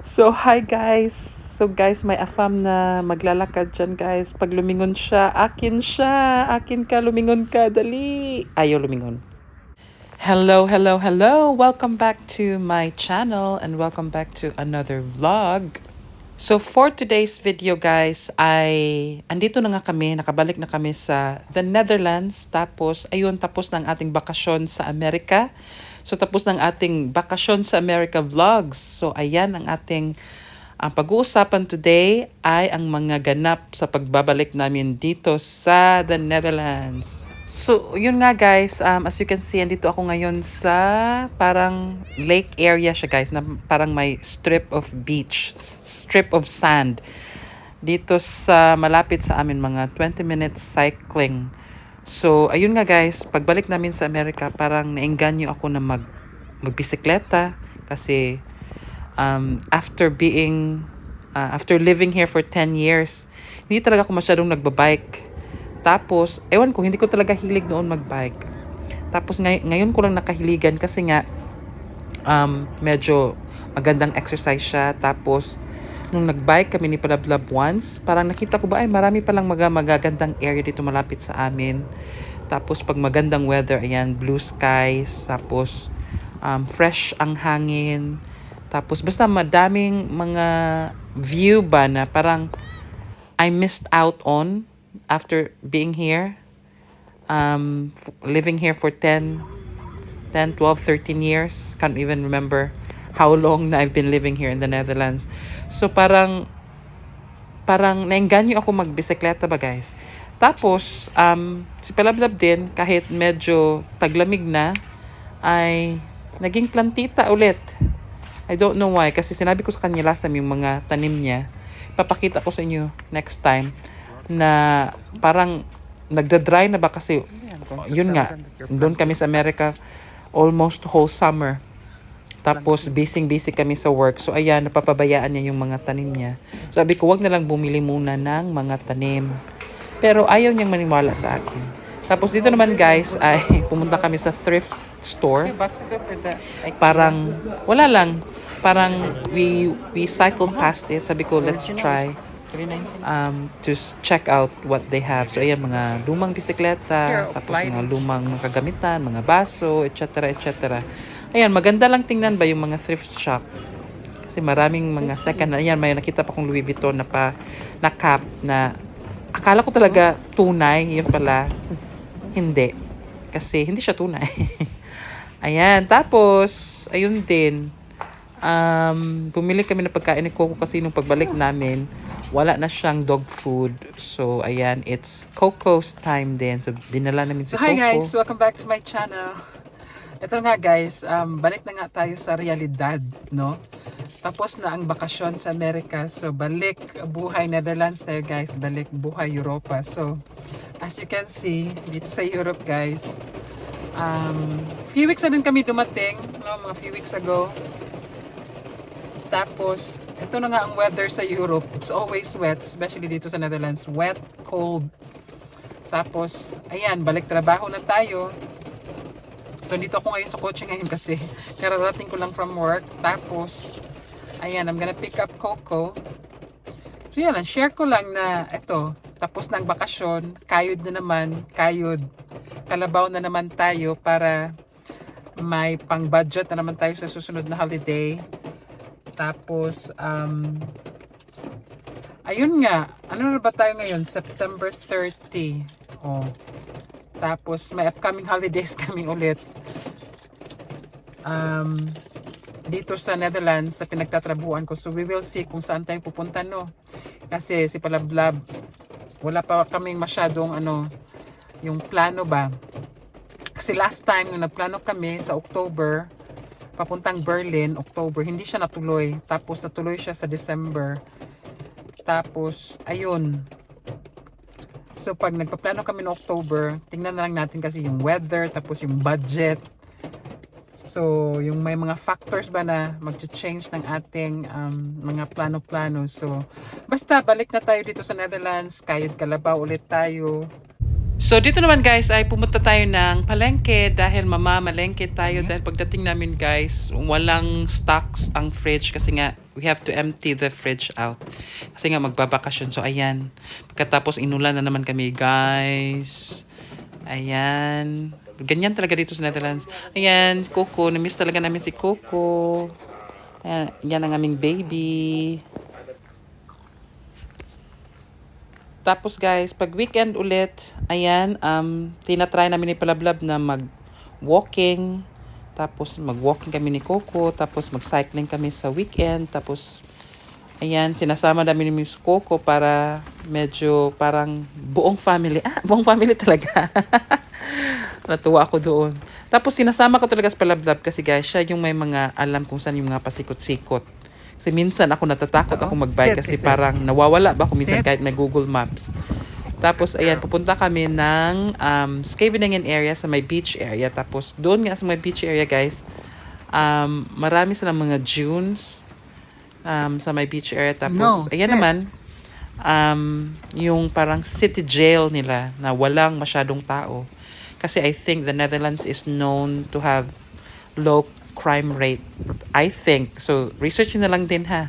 So, hi guys! So guys, may afam na maglalakad dyan guys. Pag lumingon siya, akin siya! Akin ka, lumingon ka, dali! Ayaw lumingon. Hello, hello, hello! Welcome back to my channel and welcome back to another vlog. So for today's video guys, ay andito na nga kami, nakabalik na kami sa the Netherlands. Tapos, ayun, tapos ng ating bakasyon sa Amerika. So tapos ng ating bakasyon sa America vlogs. So ayan ang ating ang pag-uusapan today ay ang mga ganap sa pagbabalik namin dito sa the Netherlands. So, yun nga guys, um, as you can see, andito ako ngayon sa parang lake area siya guys, na parang may strip of beach, strip of sand. Dito sa malapit sa amin, mga 20 minutes cycling. So, ayun nga guys, pagbalik namin sa Amerika, parang naengganyo ako na mag magbisikleta kasi um, after being uh, after living here for 10 years, hindi talaga ako masyadong nagbabike. Tapos, ewan ko, hindi ko talaga hilig noon magbike. Tapos ngay- ngayon ko lang nakahiligan kasi nga um, medyo magandang exercise siya. Tapos, nung nagbike kami ni Palablab once, parang nakita ko ba, ay marami palang mga magagandang area dito malapit sa amin. Tapos, pag magandang weather, ayan, blue skies. Tapos, um, fresh ang hangin. Tapos, basta madaming mga view ba na parang I missed out on after being here. Um, living here for 10, 10, 12, 13 years. Can't even remember how long na I've been living here in the Netherlands. So parang parang naengganyo ako magbisikleta ba guys. Tapos um, si Palablab din kahit medyo taglamig na ay naging plantita ulit. I don't know why kasi sinabi ko sa kanya last time yung mga tanim niya. Papakita ko sa inyo next time na parang nagda-dry na ba kasi? Yun nga. Doon kami sa America almost whole summer. Tapos busy-busy kami sa work. So ayan napapabayaan niya yung mga tanim niya. Sabi ko wag na lang bumili muna ng mga tanim. Pero ayaw niyang maniwala sa akin. Tapos dito naman guys ay pumunta kami sa thrift store. Parang wala lang. Parang we we cycled past it. Sabi ko let's try um, to check out what they have. So, ayan, mga lumang bisikleta, tapos mga lumang mga kagamitan, mga baso, etc. etc. Ayan, maganda lang tingnan ba yung mga thrift shop. Kasi maraming mga second, ayan, may nakita pa kong Louis Vuitton na pa, na cap na akala ko talaga tunay, yun pala, hindi. Kasi hindi siya tunay. ayan, tapos, ayun din, um, bumili kami ng pagkain ni Coco kasi nung pagbalik namin, wala na siyang dog food. So, ayan, it's Coco's time din. So, dinala namin si So, Coco. hi guys! Welcome back to my channel. Ito nga guys, um, balik na nga tayo sa realidad, no? Tapos na ang bakasyon sa Amerika. So, balik buhay Netherlands tayo guys. Balik buhay Europa. So, as you can see, dito sa Europe guys, um, few weeks na din kami dumating, no? Mga few weeks ago. Tapos, ito na nga ang weather sa Europe. It's always wet, especially dito sa Netherlands. Wet, cold. Tapos, ayan, balik trabaho na tayo. So, dito ako ngayon sa kotse ngayon kasi kararating ko lang from work. Tapos, ayan, I'm gonna pick up Coco. So, yan lang, share ko lang na ito, tapos ng bakasyon, kayod na naman, kayod, kalabaw na naman tayo para may pang-budget na naman tayo sa susunod na holiday. Tapos, um, ayun nga, ano na ba tayo ngayon? September 30. Oh. Tapos, may upcoming holidays kami ulit. Um, dito sa Netherlands, sa pinagtatrabuhan ko. So, we will see kung saan tayo pupunta, no? Kasi si Palablab, wala pa kaming masyadong, ano, yung plano ba. Kasi last time, nung nagplano kami sa October, papuntang Berlin, October, hindi siya natuloy. Tapos natuloy siya sa December. Tapos, ayun. So, pag nagpaplano kami no October, tingnan na lang natin kasi yung weather, tapos yung budget. So, yung may mga factors ba na mag-change ng ating um, mga plano-plano. So, basta balik na tayo dito sa Netherlands, kayod kalabaw ulit tayo. So dito naman guys ay pumunta tayo ng palengke dahil mamamalengke tayo dahil pagdating namin guys walang stocks ang fridge kasi nga we have to empty the fridge out. Kasi nga magbabakasyon. So, ayan. Pagkatapos inulan na naman kami, guys. Ayan. Ganyan talaga dito sa Netherlands. Ayan, Coco. Namiss talaga namin si Coco. Ayan, yan ang aming baby. Tapos guys, pag weekend ulit, ayan, um, tinatry namin ni Palablab na mag-walking. Tapos mag-walking kami ni Coco. Tapos mag-cycling kami sa weekend. Tapos, ayan, sinasama namin ni Miss Coco para medyo parang buong family. Ah, buong family talaga. Natuwa ako doon. Tapos sinasama ko talaga sa Palablab kasi guys, siya yung may mga alam kung saan yung mga pasikot-sikot. Kasi minsan ako natatakot ako mag-bike kasi parang nawawala ba ako minsan Set. kahit may Google Maps. Tapos, ayan, pupunta kami ng um, Scheveningen area sa may beach area. Tapos, doon nga sa may beach area, guys, um, marami silang mga dunes um, sa may beach area. Tapos, No, ayan set. naman, um, yung parang city jail nila na walang masyadong tao. Kasi I think the Netherlands is known to have low crime rate. I think. So, research na lang din ha.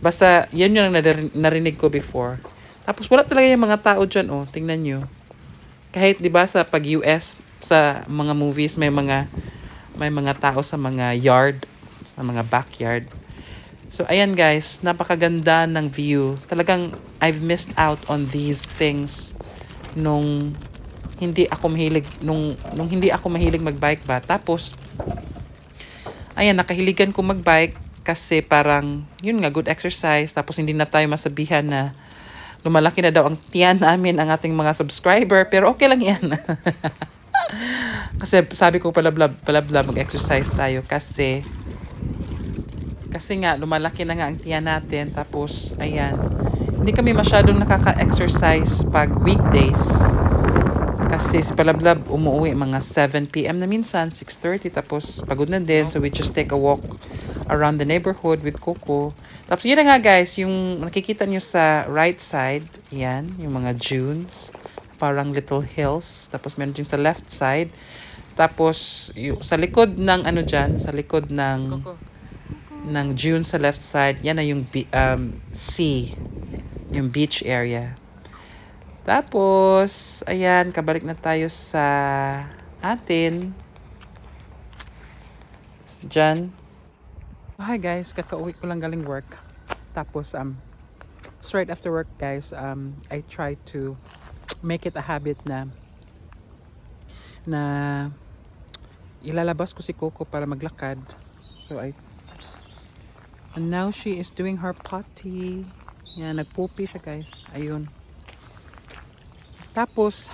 Basta, yan yung narinig ko before. Tapos, wala talaga yung mga tao dyan, oh. Tingnan nyo. Kahit, di ba, sa pag-US, sa mga movies, may mga, may mga tao sa mga yard, sa mga backyard. So, ayan guys, napakaganda ng view. Talagang, I've missed out on these things nung hindi ako mahilig nung nung hindi ako mahilig magbike ba tapos ayan nakahiligan ko magbike kasi parang yun nga good exercise. Tapos hindi na tayo masabihan na lumalaki na daw ang tiyan namin ang ating mga subscriber. Pero okay lang yan. Kasi sabi ko pala bla mag-exercise tayo kasi kasi nga lumalaki na nga ang tiyan natin. Tapos ayan. Hindi kami masyadong nakaka-exercise pag weekdays kasi si Palablab umuwi mga 7pm na minsan, 6.30 tapos pagod na din so we just take a walk around the neighborhood with Coco. Tapos yun na nga guys, yung nakikita nyo sa right side, yan, yung mga dunes, parang little hills. Tapos meron din sa left side. Tapos yung, sa likod ng ano dyan, sa likod ng ng dune sa left side, yan na yung um, sea, yung beach area. Tapos, ayan, kabalik na tayo sa atin. Diyan. Hi guys, kakauwi ko lang galing work. Tapos, um, straight after work guys, um, I try to make it a habit na na ilalabas ko si Coco para maglakad. So, I And now she is doing her potty. Yan, nagpupi siya guys. Ayun. Tapos,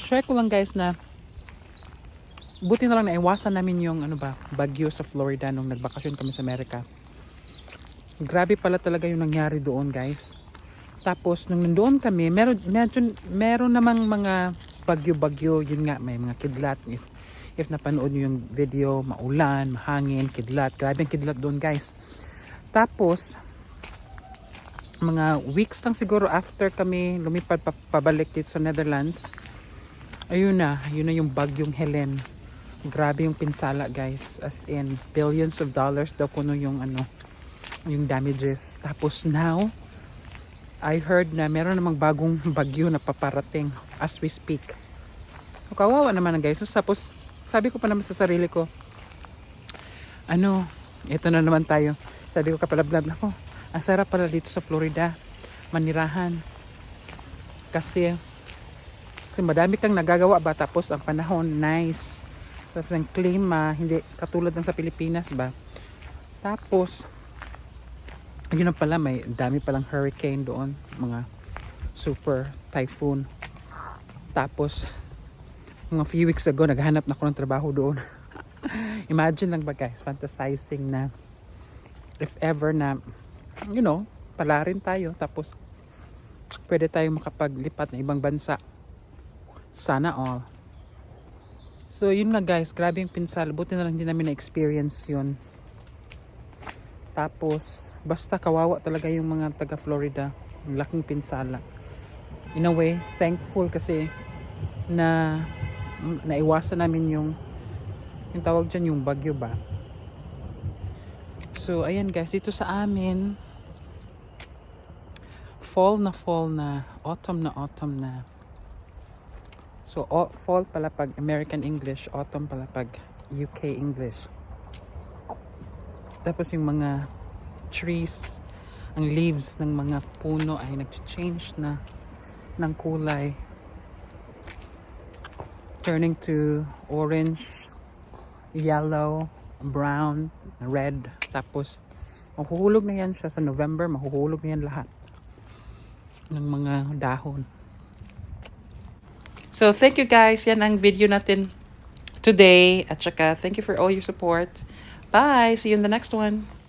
share ko lang guys na buti na lang na iwasan namin yung ano ba, bagyo sa Florida nung nagbakasyon kami sa Amerika. Grabe pala talaga yung nangyari doon guys. Tapos nung nandoon kami, meron medyo meron namang mga bagyo-bagyo, yun nga may mga kidlat if if napanood niyo yung video, maulan, mahangin, kidlat. Grabe ang kidlat doon guys. Tapos mga weeks lang siguro after kami lumipad pa, pabalik dito sa Netherlands. Ayun na, yun na yung bagyong Helen. Grabe yung pinsala guys. As in billions of dollars daw kuno yung ano yung damages. Tapos now I heard na meron namang bagong bagyo na paparating as we speak. So, kawawa naman guys. So, tapos sabi ko pa naman sa sarili ko ano ito na naman tayo. Sabi ko kapalablab na ko ang sarap pala dito sa Florida. Manirahan. Kasi kasi madami kang nagagawa ba? Tapos ang panahon nice. Tapos ang klima hindi katulad ng sa Pilipinas ba? Tapos yun na pala may dami palang hurricane doon. Mga super typhoon. Tapos mga few weeks ago naghanap na ako ng trabaho doon. Imagine lang ba guys fantasizing na if ever na you know, pala rin tayo. Tapos, pwede tayong makapaglipat na ibang bansa. Sana all. So, yun na guys. Grabe yung pinsala. Buti na lang hindi namin na-experience yun. Tapos, basta kawawa talaga yung mga taga Florida. Ang laking pinsala. In a way, thankful kasi na naiwasan namin yung yung tawag dyan yung bagyo ba So, ayan guys, dito sa amin, fall na fall na, autumn na autumn na. So, au- fall pala pag American English, autumn pala pag UK English. Tapos yung mga trees, ang leaves ng mga puno ay nag-change na ng kulay. Turning to orange, yellow, brown, red. Tapos, mahuhulog na yan siya sa November, mahuhulog na yan lahat ng mga dahon. So, thank you guys. Yan ang video natin today. At saka, thank you for all your support. Bye! See you in the next one.